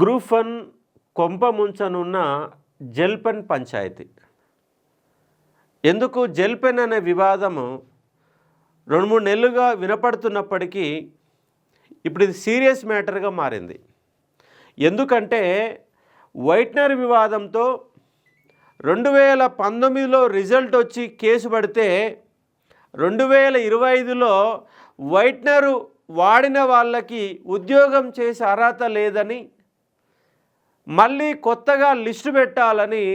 Group one కొంప ముంచనున్న జల్పెన్ పంచాయతీ. ఎందుకు జల్పెన్ అనే వివాదము రెండు మూడు నెలలుగా వినపడుతున్నప్పటికీ ఇప్పుడు ఇది సీరియస్ మ్యాటర్గా మారింది. ఎందుకంటే వైట్నర్ వివాదంతో రెండు వేల పంతొమ్మిదిలో రిజల్ట్ వచ్చి కేసు పడితే రెండు వేల ఇరవై ఐదులో వైట్నరు వాడిన వాళ్ళకి ఉద్యోగం చేసే అర్హత లేదని మళ్ళీ కొత్తగా లిస్టు పెట్టాలని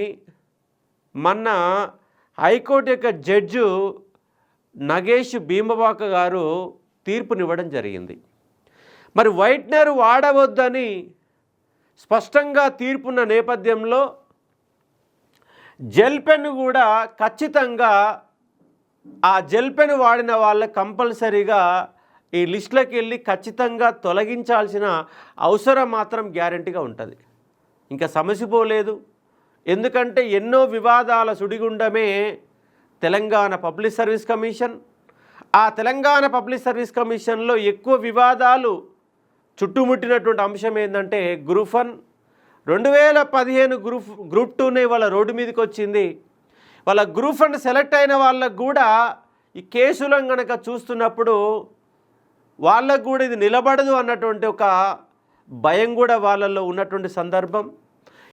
మొన్న హైకోర్టు యొక్క జడ్జు నగేష్ భీమబాక గారు తీర్పునివ్వడం జరిగింది. మరి వైట్నర్ వాడవద్దని స్పష్టంగా తీర్పున్న నేపథ్యంలో జెల్ పెన్ కూడా ఖచ్చితంగా ఆ జెల్ పెన్ వాడిన వాళ్ళ కంపల్సరీగా ఈ లిస్టులోకి వెళ్ళి ఖచ్చితంగా తొలగించాల్సిన అవసరం మాత్రం గ్యారంటీగా ఉంటుంది. ఇంకా సమస్య పోలేదు. ఎందుకంటే ఎన్నో వివాదాల సుడిగుండమే తెలంగాణ పబ్లిక్ సర్వీస్ కమిషన్. ఆ తెలంగాణ పబ్లిక్ సర్వీస్ కమిషన్లో ఎక్కువ వివాదాలు చుట్టుముట్టినటువంటి అంశం ఏంటంటే గ్రూప్ వన్. రెండు వేల పదిహేను గ్రూప్ గ్రూప్ టూనే వాళ్ళ రోడ్డు మీదకి వచ్చింది వాళ్ళ గ్రూప్ వన్ సెలెక్ట్ అయిన వాళ్ళకు కూడా ఈ కేసులను కనుక చూస్తున్నప్పుడు వాళ్ళకు కూడా ఇది నిలబడదు అన్నటువంటి ఒక భయం కూడా వాళ్ళల్లో ఉన్నటువంటి సందర్భం.